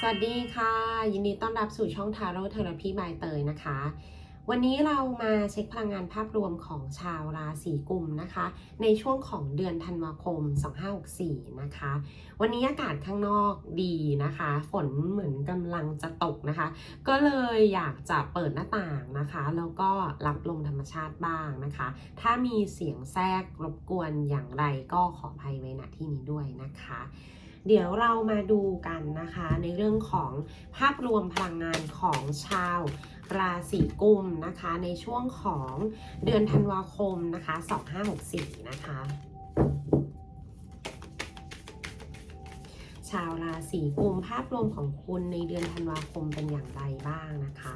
สวัสดีค่ะ ยินดีต้อนรับสู่ช่องทาโร่เทอราพีบายเตยนะคะ วันนี้เรามาเช็คพลังงานภาพรวมของชาวราศีกุมนะคะ ในช่วงของเดือนธันวาคม 2564 นะคะ วันนี้อากาศข้างนอกดีนะคะ ฝนเหมือนกำลังจะตกนะคะ ก็เลยอยากจะเปิดหน้าต่างนะคะ แล้วก็รับลมธรรมชาติบ้างนะคะ ถ้ามีเสียงแทรกรบกวนอย่างไรก็ขออภัยไว้ณที่นี้ด้วยนะคะ เดี๋ยวเรามาดูกันนะคะ ในเรื่องของภาพรวมพลังงานของชาวราศีกุมนะคะ ในช่วงของเดือนธันวาคมนะคะ 2564 นะคะชาวราศีกุมภาพรวมของคุณในเดือนธันวาคมเป็นอย่างไรบ้างนะคะ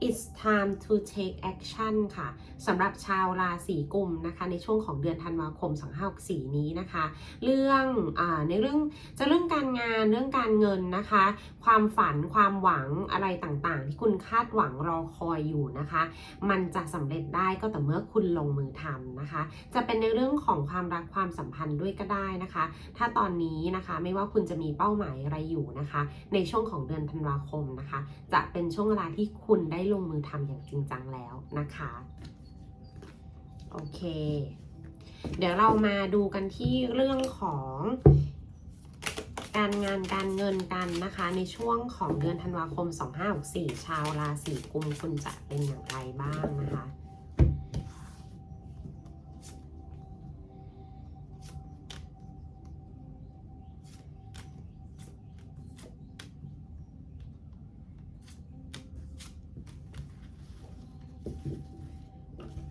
It's time to take action ค่ะสำหรับชาวราศีกุมนะคะในช่วงของเดือนธันวาคม2564นี้นะคะ เรื่องอในเรื่องจะเรื่องการงานเรื่องการเงินนะคะ ความฝันความหวังอะไรต่างๆ ที่คุณคาดหวังรอคอยอยู่นะคะ มันจะสำเร็จได้ก็แต่เมื่อคุณลงมือทำนะคะ จะเป็นในเรื่องของความรักความสัมพันธ์ด้วยก็ได้นะคะ ถ้าตอนนี้นะคะไม่ว่าคุณจะมีเป้าหมายอะไรอยู่นะคะ ในช่วงของเดือนธันวาคมนะคะ จะเป็นช่วงเวลาที่คุณได้ลลงมือทำอย่างจริงจังแล้วนะคะ โอเค เดี๋ยวเรามาดูกันที่เรื่องของการงานการเงินกันนะคะ ในช่วงของเดือนธันวาคม 2564 ชาวราศีกุมคุณจะเป็นอย่างไรบ้างนะคะ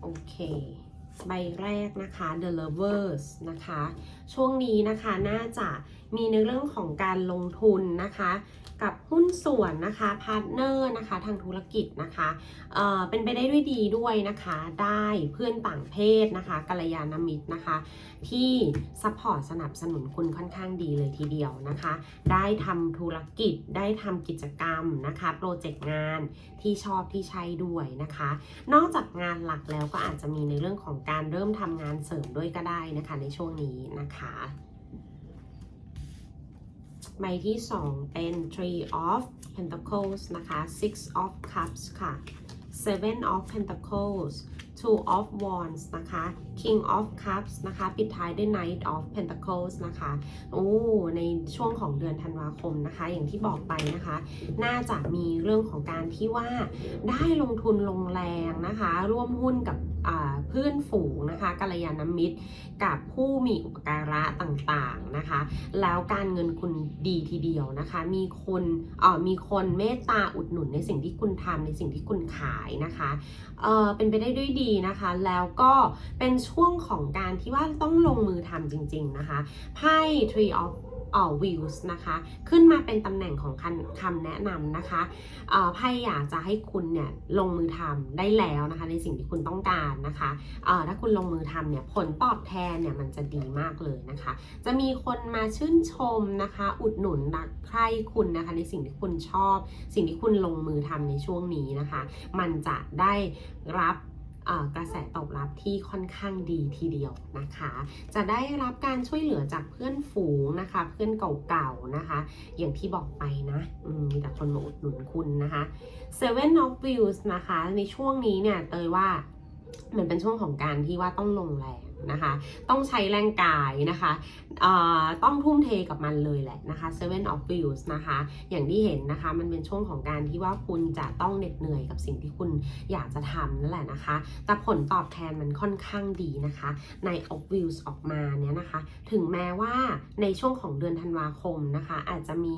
โอเคใบแรกนะคะ The Lovers นะคะ ช่วงนี้นะคะน่าจะมีในเรื่องของการลงทุนนะคะ กับหุ้นส่วนนะคะพาร์ทเนอร์นะคะทางธุรกิจนะคะเอ่อเป็นไปได้ด้วยดีด้วยนะคะ ได้เพื่อนต่างเพศนะคะกัลยาณมิตรนะคะ ที่ซัพพอร์ตสนับสนุนคุณค่อนข้างดีเลยทีเดียวนะคะ ได้ทำธุรกิจได้ทำกิจกรรมนะคะโปรเจกต์งานที่ชอบที่ใช่ด้วยนะคะ นอกจากงานหลักแล้วก็อาจจะมีในเรื่องของการเริ่มทำงานเสริมด้วยก็ได้นะคะในช่วงนี้นะคะ ใบที่ 2 เป็น Three of Pentacles นะคะ Six of Cups ค่ะ Seven of Pentacles Two of Wands นะคะ King of Cups นะคะ ปิดท้ายด้วย Knight of Pentacles นะคะโอ้ในช่วงของเดือนธันวาคมนะคะ อย่างที่บอกไปนะคะ น่าจะมีเรื่องของการที่ว่าได้ลงทุนลงแรงนะคะ ร่วมหุ้นกับ เพื่อนฝูงนะคะกัลยาณมิตร กับผู้มีอุปการะต่างๆนะคะ แล้วการเงินคุณดีทีเดียวนะคะ มีคนมีคนเมตตาอุดหนุนในสิ่งที่คุณทำในสิ่งที่คุณขายนะคะเเป็นไปได้ด้วยดีนะคะ แล้วก็เป็นช่วงของการที่ว่าต้องลงมือทำจริง ๆนะคะไพ่ Tree of เอ่อ Wheels นะคะ ขึ้นมาเป็นตำแหน่งของคำคำแนะนำนะคะไพ่อยากจะให้คุณเนี่ยลงมือทำได้แล้วนะคะในสิ่งที่คุณต้องการนะคะถ้าคุณลงมือทำเนี่ยผลตอบแทนเนี่ยมันจะดีมากเลยนะคะ จะมีคนมาชื่นชมนะคะ อุดหนุนรักใคร่คุณนะคะ ในสิ่งที่คุณชอบ สิ่งที่คุณลงมือทำในช่วงนี้นะคะ มันจะได้รับ กระแสตอบรับที่ค่อนข้างดีทีเดียวนะคะ จะได้รับการช่วยเหลือจากเพื่อนฝูงนะคะ เพื่อนเก่าๆนะคะ อย่างที่บอกไปนะมมีแต่คนมาอุดหนุนคุณนะคะ Seven of Views นะคะ ในช่วงนี้เนี่ยเตยว่ามันเป็นช่วงของการที่ว่าต้องลงแรง นะคะ ต้องใช้แรงกายนะคะต้องทุ่มเทกับมันเลยแหละนะคะ Seven of Views นะคะ อย่างที่เห็นนะคะ มันเป็นช่วงของการที่ว่าคุณจะต้องเหน็ดเหนื่อยกับสิ่งที่คุณอยากจะทำนั่นแหละนะคะ แต่ผลตอบแทนมันค่อนข้างดีนะคะ ใน of views ออกมาเนี่ยนะคะ ถึงแม้ว่าในช่วงของเดือนธันวาคมนะคะ อาจจะมี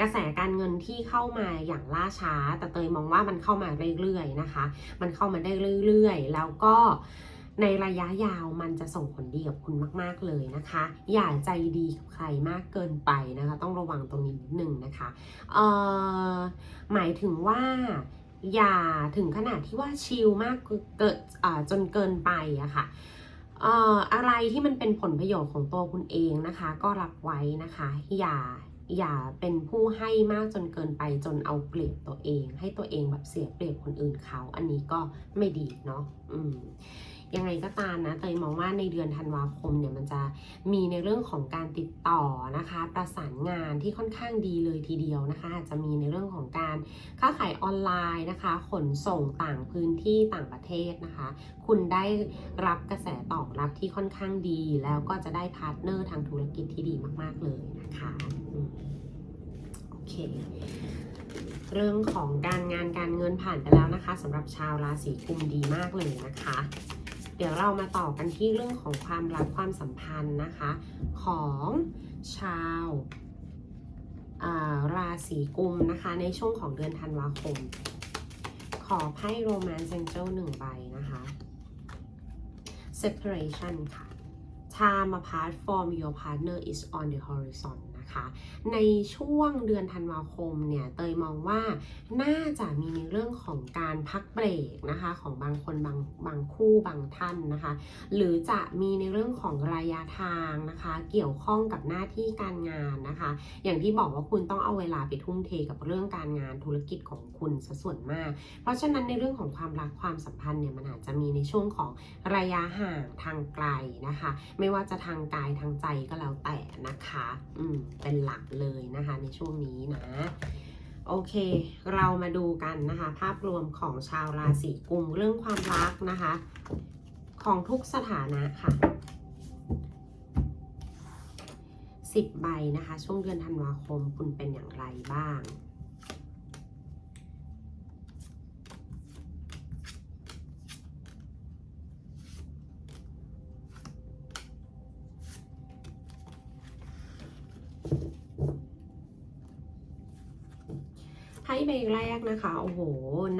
กระแสการเงินที่เข้ามาอย่างล่าช้า แต่เตยมองว่ามันเข้ามาเรื่อยๆนะคะ มันเข้ามาได้เรื่อยๆ แล้วก็ ในระยะยาวมันจะส่งผลดีกับคุณมากๆเลยนะคะ อย่าใจดีกับใครมากเกินไปนะคะ ต้องระวังตรงนี้นิดนึงนะคะเอ่อหมายถึงว่าอย่าถึงขนาดที่ว่าชิลมากเกิดจนเกินไปอะค่ะเอ่ออะไรที่มันเป็นผลประโยชน์ของตัวคุณเองนะคะ ก็รับไว้นะคะ อย่าอย่าเป็นผู้ให้มากจนเกินไปจนเอาเปรียบตัวเอง ให้ตัวเองแบบเสียเปรียบคนอื่นเขา อันนี้ก็ไม่ดีเนาะอืม ยังไงก็ตามนะเตยมองว่าในเดือนธันวาคมเนี่ยมันจะมีในเรื่องของการติดต่อนะคะ ประสานงานที่ค่อนข้างดีเลยทีเดียวนะคะอาจจะมีในเรื่องของการค้าขายออนไลน์นะคะ ขนส่งต่างพื้นที่ต่างประเทศนะคะ คุณได้รับกระแสตอบรับที่ค่อนข้างดี แล้วก็จะได้พาร์ทเนอร์ทางธุรกิจที่ดีมากๆเลยนะคะโอเคเรื่องของการงานการเงินผ่านไปแล้วนะคะสำหรับชาวราศีกุมดีมากเลยนะคะ ดี๋ยวเรามาต่อกันที่เรื่องของความรักความสัมพันธ์นะคะ ของชาวาราศีกุมนะคะ ในช่วงของเดือนธันวาคม ขอไพ่โรแมนต์เซนเจลหนึ่งใบนะคะ separation ค่ะ time apart from your partner is on the horizon นะคะ ในช่วงเดือนธันวาคมเนี่ยเตยมองว่าน่าจะมีในเรื่องของการพักเบรกนะคะของบางคนบางบางคู่บางท่านนะคะ หรือจะมีในเรื่องของระยะทางนะคะ เกี่ยวข้องกับหน้าที่การงานนะคะ อย่างที่บอกว่าคุณต้องเอาเวลาไปทุ่มเทกับเรื่องการงานธุรกิจของคุณซะส่วนมาก เพราะฉะนั้นในเรื่องของความรักความสัมพันธ์เนี่ยมันอาจจะมีในช่วงของระยะห่างทางไกลนะคะ ไม่ว่าจะทางกายทางใจก็แล้วแต่นะคะ อืมเป็นหลักเลยนะคะในช่วงนี้นะ โอเค เรามาดูกันนะคะ ภาพรวมของชาวราศีกุมเรื่องความรักนะคะ ของทุกสถานะค่ะสิบใบนะคะ ช่วงเดือนธันวาคมคุณเป็นอย่างไรบ้าง ไพ่ใบแรกนะคะ โอ้โห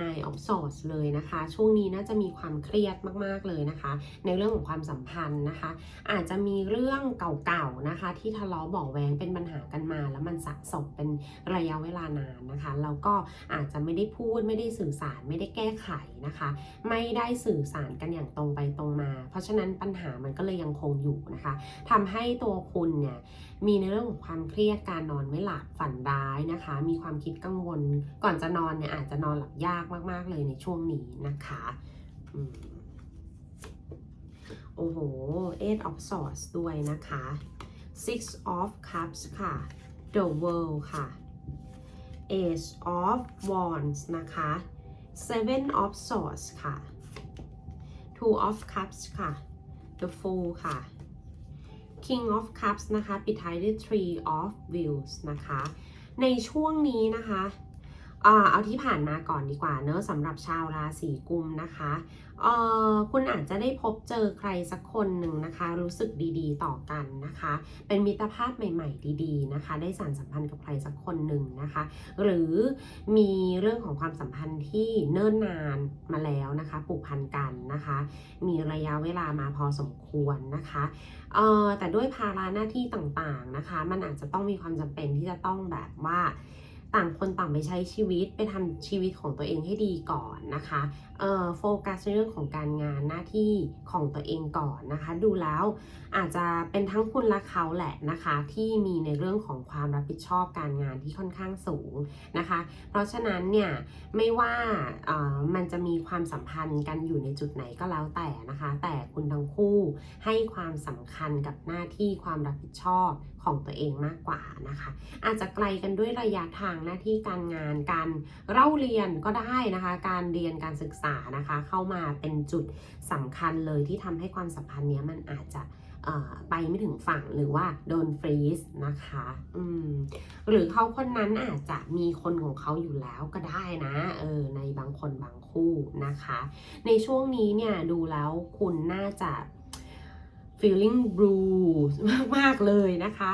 นายออฟสอสเลยนะคะ ช่วงนี้น่าจะมีความเครียดมากๆเลยนะคะ ในเรื่องของความสัมพันธ์นะคะ อาจจะมีเรื่องเก่าๆนะคะ ที่ทะเลาะบาะแวงเป็นปัญหากันมา แล้วมันสะสมเป็นระยะเวลานานนะคะ แล้วก็อาจจะไม่ได้พูดไม่ได้สื่อสารไม่ได้แก้ไขนะคะ ไม่ได้สื่อสารกันอย่างตรงไปตรงมา เพราะฉะนั้นปัญหามันก็เลยยังคงอยู่นะคะทำให้ตัวคุณเนี่ยมีในเรื่องของความเครียดการนอนไม่หลับฝันร้ายนะคะ มีความคิดกังวลก่อนจะนอนเนี่ยอาจจะนอนหลับยากมากๆเลยในช่วงนี้นะคะโอ้โห eight of swords ด้วยนะคะ six of cups ค่ะ the world ค่ะ ace of wands นะคะ seven of swords ค่ะ two of cups ค่ะ the fool ค่ะ King of Cups นะคะ ปิดท้ายด้วย Three of Wheels นะคะ ในช่วงนี้นะคะ อ่าเอาที่ผ่านมาก่อนดีกว่าเนอะสำหรับชาวราศีกุมนะคะเอ่อคุณอาจจะได้พบเจอใครสักคนหนึ่งนะคะ รู้สึกดีๆ ต่อกันนะคะ เป็นมิตรภาพใหม่ ๆ ดีๆนะคะ ได้สานสัมพันธ์กับใครสักคนหนึ่งนะคะ หรือมีเรื่องของความสัมพันธ์ที่เนิ่นนานมาแล้วนะคะผูกพันกันนะคะ มีระยะเวลามาพอสมควรนะคะเอ่อแต่ด้วยภาระหน้าที่ต่างๆนะคะ มันอาจจะต้องมีความจำเป็นที่จะต้องแบบว่า ต่างคนต่างไปใช้ชีวิตไปทำชีวิตของตัวเองให้ดีก่อนนะคะเอ่อโฟกัสในเรื่องของการงานหน้าที่ของตัวเองก่อนนะคะ ดูแล้วอาจจะเป็นทั้งคุณและเขาแหละนะคะ ที่มีในเรื่องของความรับผิดชอบการงานที่ค่อนข้างสูงนะคะ เพราะฉะนั้นเนี่ยไม่ว่าเอ่อมันจะมีความสัมพันธ์กันอยู่ในจุดไหนก็แล้วแต่นะคะ แต่คุณทั้งคู่ให้ความสำคัญกับหน้าที่ความรับผิดชอบของตัวเองมากกว่านะคะ อาจจะไกลกันด้วยระยะทางหน้าที่การงานการเล่าเรียนก็ได้นะคะ การเรียนการศึกษานะคะ เข้ามาเป็นจุดสำคัญเลยที่ทำให้ความสัมพันธ์เนี้ยมันอาจจะไปไม่ถึงฝั่งหรือว่าโดนฟรีซนะคะอืมหรือเขาคนนั้นอาจจะมีคนของเขาอยู่แล้วก็ได้นะเออในบางคนบางคู่นะคะ ในช่วงนี้เนี่ยดูแล้วคุณน่าจะ feeling blue มาก ๆ เลยนะคะ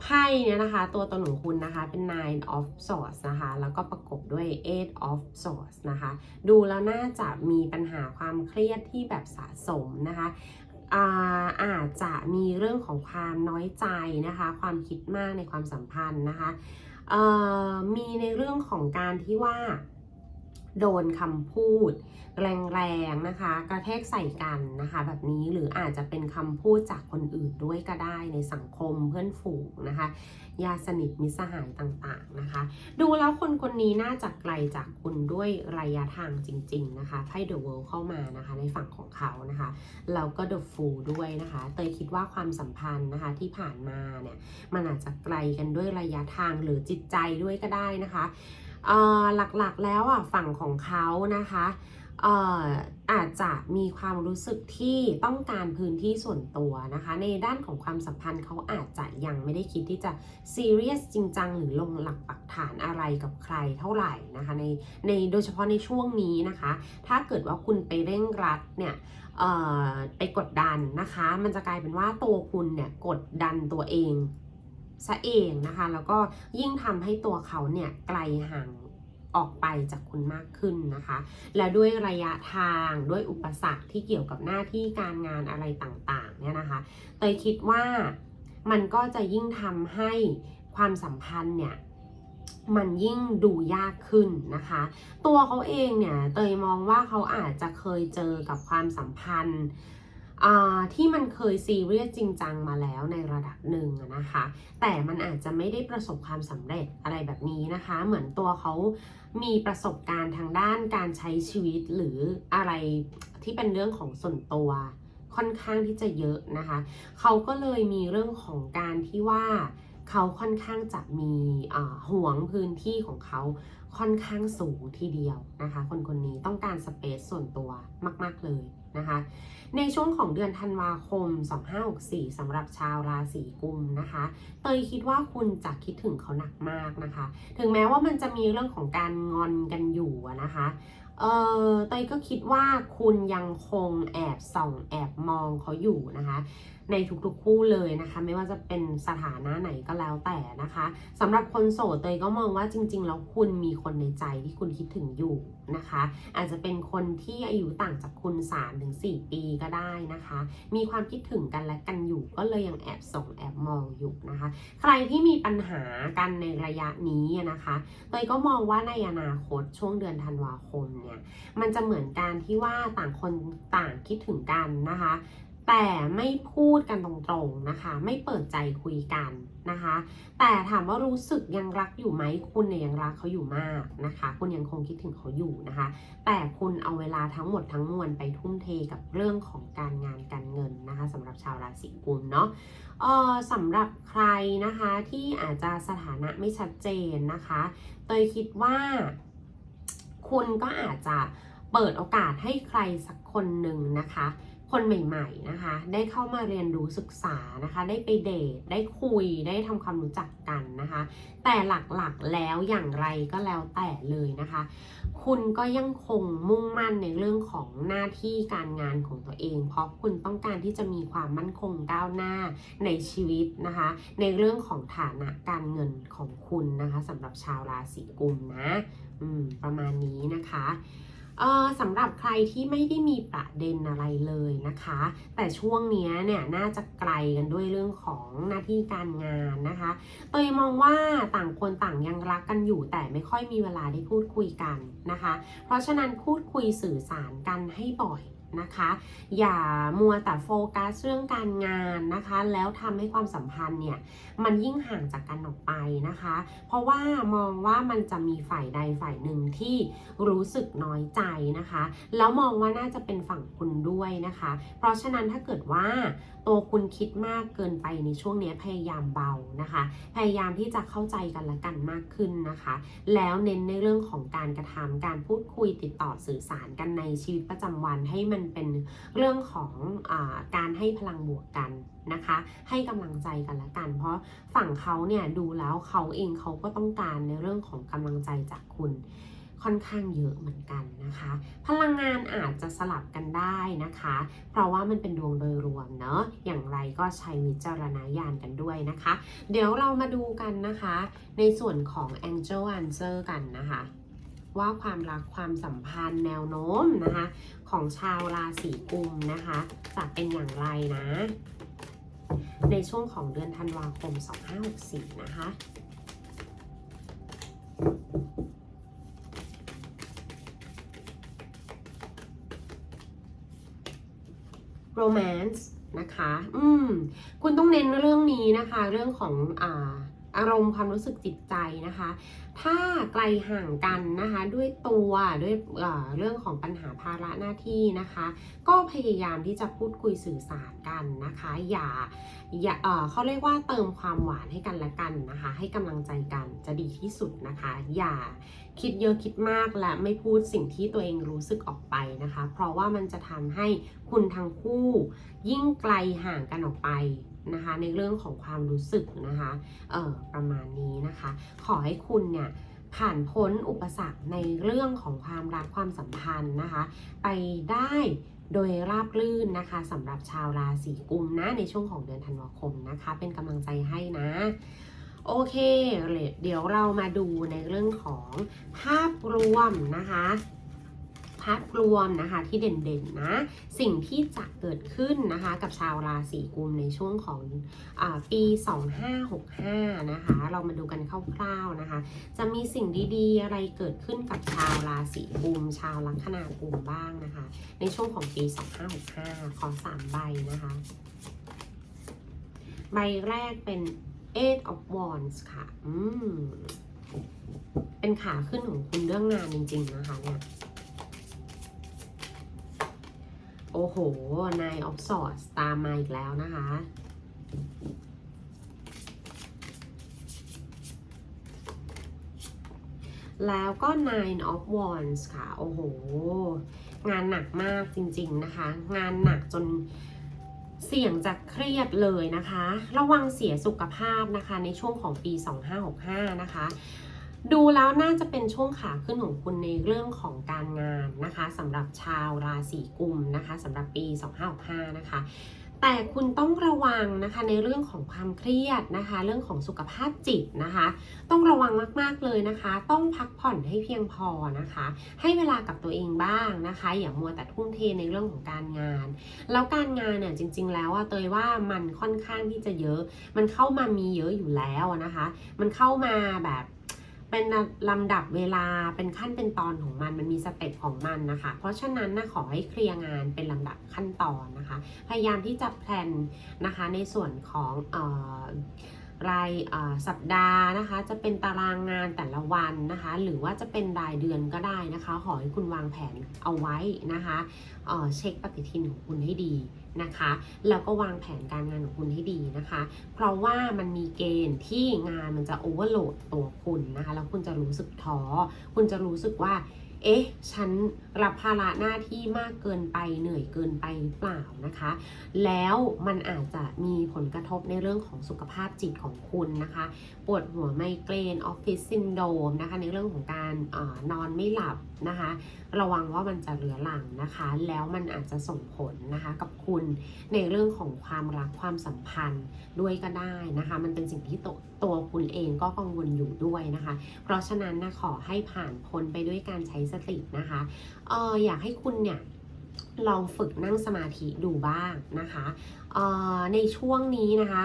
ไพ่เนี่ยนะคะ ตัวตนของคุณนะคะ เป็น nine of swords นะคะ แล้วก็ประกบด้วย eight of swords นะคะ ดูแล้วน่าจะมีปัญหาความเครียดที่แบบสะสมนะคะอาอาจจะมีเรื่องของความน้อยใจนะคะ ความคิดมากในความสัมพันธ์นะคะมีในเรื่องของการที่ว่า โดนคำพูด แรงๆนะคะกระแทกใส่กันนะคะ แบบนี้หรืออาจจะเป็นคำพูดจากคนอื่นด้วยก็ได้ในสังคมเพื่อนฝูงนะคะญาติสนิทมิสหายต่างๆนะคะ ดูแล้วคนคนนี้น่าจะไกลจากคุณด้วยระยะทางจริง ๆ นะคะไพ่ The World เข้ามานะคะในฝั่งของเขานะคะแล้วก็ The Fool ด้วยนะคะ เตยคิดว่าความสัมพันธ์นะคะที่ผ่านมาเนี่ยมันอาจจะไกลกันด้วยระยะทางหรือจิตใจด้วยก็ได้นะคะ หลักๆแล้วอะฝั่งของเขานะคะอาจจะมีความรู้สึกที่ต้องการพื้นที่ส่วนตัวนะคะ ในด้านของความสัมพันธ์เขาอาจจะยังไม่ได้คิดที่จะซีเรียสจริงจังหรือลงหลักปักฐานอะไรกับใครเท่าไหร่นะคะในในโดยเฉพาะในช่วงนี้นะคะ ถ้าเกิดว่าคุณไปเร่งรัดเนี่ยไปกดดันนะคะ มันจะกลายเป็นว่าตัวคุณเนี่ยกดดันตัวเอง ซะเองนะคะ แล้วก็ยิ่งทำให้ตัวเขาเนี่ยไกลห่างออกไปจากคุณมากขึ้นนะคะ และด้วยระยะทางด้วยอุปสรรคที่เกี่ยวกับหน้าที่การงานอะไรต่างๆเนี่ยนะคะเตยคิดว่ามันก็จะยิ่งทำให้ความสัมพันธ์เนี่ยมันยิ่งดูยากขึ้นนะคะ ตัวเขาเองเนี่ยเตยมองว่าเขาอาจจะเคยเจอกับความสัมพันธ์ ที่มันเคยซีเรียสจริงจังมาแล้วในระดับหนึ่งนะคะ แต่มันอาจจะไม่ได้ประสบความสำเร็จอะไรแบบนี้นะคะ เหมือนตัวเขามีประสบการณ์ทางด้านการใช้ชีวิตหรืออะไรที่เป็นเรื่องของส่วนตัวค่อนข้างที่จะเยอะนะคะ เขาก็เลยมีเรื่องของการที่ว่าเขาค่อนข้างจะมีห่วงพื้นที่ของเขาค่อนข้างสูงทีเดียวนะคะ คนคนนี้ต้องการสเปซส่วนตัวมาก ๆเลย นะคะ ในช่วงของเดือนธันวาคม 2564สำหรับชาวราศีกุมนะคะ เตยคิดว่าคุณจะคิดถึงเขาหนักมากนะคะ ถึงแม้ว่ามันจะมีเรื่องของการงอนกันอยู่นะคะเออเตยก็คิดว่าคุณยังคงแอบส่องแอบมองเขาอยู่นะคะในทุกๆคู่เลยนะคะ ไม่ว่าจะเป็นสถานะไหนก็แล้วแต่นะคะสำหรับคนโสดเตยก็มองว่าจริง ๆ แล้วคุณมีคนในใจที่คุณคิดถึงอยู่นะคะ อาจจะเป็นคนที่อายุต่างจากคุณ 3-4 ปีก็ได้นะคะ มีความคิดถึงกันและกันอยู่ก็เลยยังแอบส่งแอบมองอยู่นะคะ ใครที่มีปัญหากันในระยะนี้นะคะเตยก็มองว่าในอนาคตช่วงเดือนธันวาคมเนี่ยมันจะเหมือนการที่ว่าต่างคนต่างคิดถึงกันนะคะ แต่ไม่พูดกันตรงๆนะคะ ไม่เปิดใจคุยกันนะคะ แต่ถามว่ารู้สึกยังรักอยู่ไหมคุณเนี่ยยังรักเขาอยู่มากนะคะ คุณยังคงคิดถึงเขาอยู่นะคะ แต่คุณเอาเวลาทั้งหมดทั้งมวลไปทุ่มเทกับเรื่องของการงานการเงินนะคะสำหรับชาวราศีกุมเนาะเออสำหรับใครนะคะที่อาจจะสถานะไม่ชัดเจนนะคะเตยคิดว่าคุณก็อาจจะเปิดโอกาสให้ใครสักคนหนึ่งนะคะ คนใหม่ๆนะคะ ได้เข้ามาเรียนรู้ศึกษานะคะ ได้ไปเดท ได้คุย ได้ทำความรู้จักกันนะคะ แต่หลักๆแล้วอย่างไรก็แล้วแต่เลยนะคะ คุณก็ยังคงมุ่งมั่นในเรื่องของหน้าที่การงานของตัวเอง เพราะคุณต้องการที่จะมีความมั่นคงก้าวหน้าในชีวิตนะคะ ในเรื่องของฐานะการเงินของคุณนะคะสำหรับชาวราศีกุมนะอืมประมาณนี้นะคะ สำหรับใครที่ไม่ได้มีประเด็นอะไรเลยนะคะ แต่ช่วงนี้เนี่ยน่าจะไกลกันด้วยเรื่องของหน้าที่การงานนะคะเตยมองว่าต่างคนต่างยังรักกันอยู่ แต่ไม่ค่อยมีเวลาได้พูดคุยกันนะคะ เพราะฉะนั้นพูดคุยสื่อสารกันให้บ่อย นะคะ อย่ามัวแต่โฟกัสเรื่องการงานนะคะ แล้วทำให้ความสัมพันธ์เนี่ยมันยิ่งห่างจากกันออกไปนะคะ เพราะว่ามองว่ามันจะมีฝ่ายใดฝ่ายหนึ่งที่รู้สึกน้อยใจนะคะ แล้วมองว่าน่าจะเป็นฝั่งคุณด้วยนะคะ เพราะฉะนั้นถ้าเกิดว่าตัวคุณคิดมากเกินไปในช่วงนี้พยายามเบานะคะ พยายามที่จะเข้าใจกันและกันมากขึ้นนะคะ แล้วเน้นในเรื่องของการกระทำการพูดคุยติดต่อสื่อสารกันในชีวิตประจำวันให้มันเป็นเรื่องของอการให้พลังบวกกันนะคะ ให้กำลังใจกันละกัน เพราะฝั่งเขาเนี่ยดูแล้วเขาเองเขาก็ต้องการในเรื่องของกำลังใจจากคุณค่อนข้างเยอะเหมือนกันนะคะ พลังงานอาจจะสลับกันได้นะคะ เพราะว่ามันเป็นดวงโดยรวมเนอะอย่างไรก็ใช้วิจารณญาณกันด้วยนะคะ เดี๋ยวเรามาดูกันนะคะ ในส่วนของ Angel Answer กันนะคะ ว่าความรักความสัมพันธ์แนวโน้มนะคะ ของชาวราศีกุมนะคะ จะเป็นอย่างไรนะ ในช่วงของเดือนธันวาคม 2564 นะคะโรแมนส์นะคะ อืม คุณต้องเน้นเรื่องนี้นะคะ เรื่องของอ่า อารมณ์ความรู้สึกจิตใจนะคะ ถ้าไกลห่างกันนะคะ ด้วยตัวด้วยเเรื่องของปัญหาภาระหน้าที่นะคะ ก็พยายามที่จะพูดคุยสื่อสารกันนะคะ อย่าอย่าเเขาเรียกว่าเติมความหวานให้กันและกันนะคะ ให้กำลังใจกันจะดีที่สุดนะคะ อย่าคิดเยอะคิดมากและไม่พูดสิ่งที่ตัวเองรู้สึกออกไปนะคะ เพราะว่ามันจะทำให้คุณทั้งคู่ ยิ่งไกลห่างกันออกไป นะคะในเรื่องของความรู้สึกนะคะเออประมาณนี้นะคะ ขอให้คุณเนี่ยผ่านพ้นอุปสรรคในเรื่องของความรักความสัมพันธ์นะคะ ไปได้โดยราบรื่นนะคะสำหรับชาวราศีกุมนะในช่วงของเดือนธันวาคมนะคะ เป็นกำลังใจให้นะโอเคเดี๋ยวเรามาดูในเรื่องของภาพรวมนะคะ ภาพรวมนะคะที่เด่นๆนะ สิ่งที่จะเกิดขึ้นนะคะกับชาวราศีกุมในช่วงของอาปี 2565 นะคะ เรามาดูกันคร่าวๆนะคะ จะมีสิ่งดีๆ อะไรเกิดขึ้นกับชาวราศีกุม ชาวลัคนากุมบ้างนะคะ ในช่วงของปี 2565 ขอ 3 ใบนะคะ ใบแรกเป็น Eight of Wands ค่ะ อืม เป็นขาขึ้นของคุณเรื่องงานจริง ๆ นะคะเนี่ย โอ้โห Nine of Swords ตามมาอีกแล้วนะคะ แล้วก็ Nine of Wands ค่ะ โอ้โห งานหนักมากจริงๆนะคะ งานหนักจนเสี่ยงจะเครียดเลยนะคะ ระวังเสียสุขภาพนะคะในช่วงของปี 2565 นะคะ ดูแล้วน่าจะเป็นช่วงขาขึ้นของคุณในเรื่องของการงานนะคะสำหรับชาวราศีกุมนะคะสำหรับปี2565นะคะแต่คุณต้องระวังนะคะในเรื่องของความเครียดนะคะ เรื่องของสุขภาพจิตนะคะ ต้องระวังมากๆเลยนะคะ ต้องพักผ่อนให้เพียงพอนะคะ ให้เวลากับตัวเองบ้างนะคะ อย่ามัวแต่ทุ่มเทในเรื่องของการงาน แล้วการงานเนี่ยจริง ๆ แล้วอะเตยว่ามันค่อนข้างที่จะเยอะ มันเข้ามามีเยอะอยู่แล้วนะคะ มันเข้ามาแบบ เป็นลำดับเวลาเป็นขั้นเป็นตอนของมันมันมีสเต็ปของมันนะคะ เพราะฉะนั้นนะขอให้เคลียร์งานเป็นลำดับขั้นตอนนะคะ พยายามที่จะแพลนนะคะในส่วนของเออรายสัปดาห์นะคะ จะเป็นตารางงานแต่ละวันนะคะ หรือว่าจะเป็นรายเดือนก็ได้นะคะ ขอให้คุณวางแผนเอาไว้นะคะเเช็คปฏิทินของคุณให้ดี นะคะ แล้วก็วางแผนการงานของคุณให้ดีนะคะ เพราะว่ามันมีเกณฑ์ที่งานมันจะโอเวอร์โหลดตัวคุณนะคะ แล้วคุณจะรู้สึกท้อ คุณจะรู้สึกว่า เอ๊ะ ฉันรับภาระหน้าที่มากเกินไป เหนื่อยเกินไปหรือเปล่านะคะ แล้วมันอาจจะมีผลกระทบในเรื่องของสุขภาพจิตของคุณนะคะปวดหัวไมเกรนออฟฟิศซินโดมนะคะในเรื่องของการอนอนไม่หลับนะคะ ระวังว่ามันจะเหลือหลังนะคะ แล้วมันอาจจะส่งผลนะคะกับคุณในเรื่องของความรักความสัมพันธ์ด้วยก็ได้นะคะ มันเป็นสิ่งที่ตัวตัวคุณเองก็กังวลอยู่ด้วยนะคะ เพราะฉะนั้นนะขอให้ผ่านพ้นไปด้วยการใช้สตินะคะอออยากให้คุณเนี่ยลองฝึกนั่งสมาธิดูบ้างนะคะในช่วงนี้นะคะ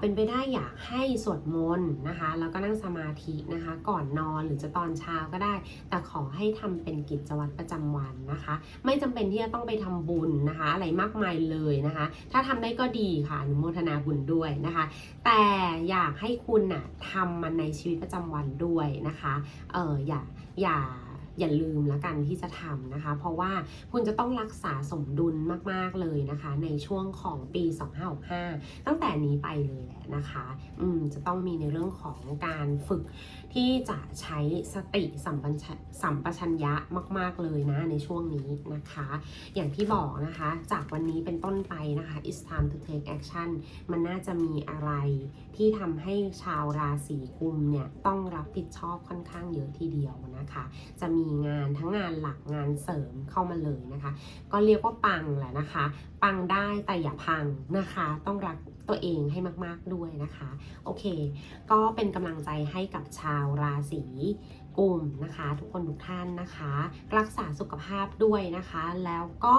เป็นไปได้อยากให้สวดมนต์นะคะแล้วก็นั่งสมาธินะคะ ก่อนนอนหรือจะตอนเช้าก็ได้ แต่ขอให้ทำเป็นกิจวัตรประจำวันนะคะ ไม่จำเป็นที่จะต้องไปทำบุญนะคะ อะไรมากมายเลยนะคะ ถ้าทำได้ก็ดีค่ะอนุโมทนาบุญด้วยนะคะ แต่อยากให้คุณน่ะทำมันในชีวิตประจำวันด้วยนะคะเอออย่าอย่า อย่าลืมละกันที่จะทำนะคะ เพราะว่าคุณจะต้องรักษาสมดุลมากๆเลยนะคะ ในช่วงของปี 2565 ตั้งแต่นี้ไปเลยแหละนะคะอืมจะต้องมีในเรื่องของการฝึกที่จะใช้สติสัมปชัญสัมปชัญญะมาก ๆเลยนะในช่วงนี้นะคะ อย่างที่บอกนะคะ จากวันนี้เป็นต้นไปนะคะ it's time to take action มันน่าจะมีอะไรที่ทำให้ชาวราศีกุมเนี่ยต้องรับผิดชอบค่อนข้างเยอะทีเดียวนะคะ จะมีงานทั้งงานหลักงานเสริมเข้ามาเลยนะคะ ก็เรียกว่าปังแหละนะคะ ปังได้แต่อย่าพังนะคะ ต้องรักตัวเองให้มาก ๆด้วยนะคะ โอเค ก็เป็นกำลังใจให้กับชาวราศีกุมนะคะ ทุกคนทุกท่านนะคะ รักษาสุขภาพด้วยนะคะ แล้วก็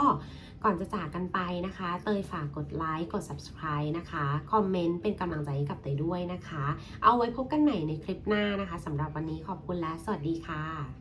ก่อนจะจากกันไปนะคะ เตยฝากกดไลค์กด subscribe นะคะ คอมเมนต์เป็นกำลังใจให้กับเตยด้วยนะคะ เอาไว้พบกันใหม่ในคลิปหน้านะคะสำหรับวันนี้ขอบคุณและสวัสดีค่ะ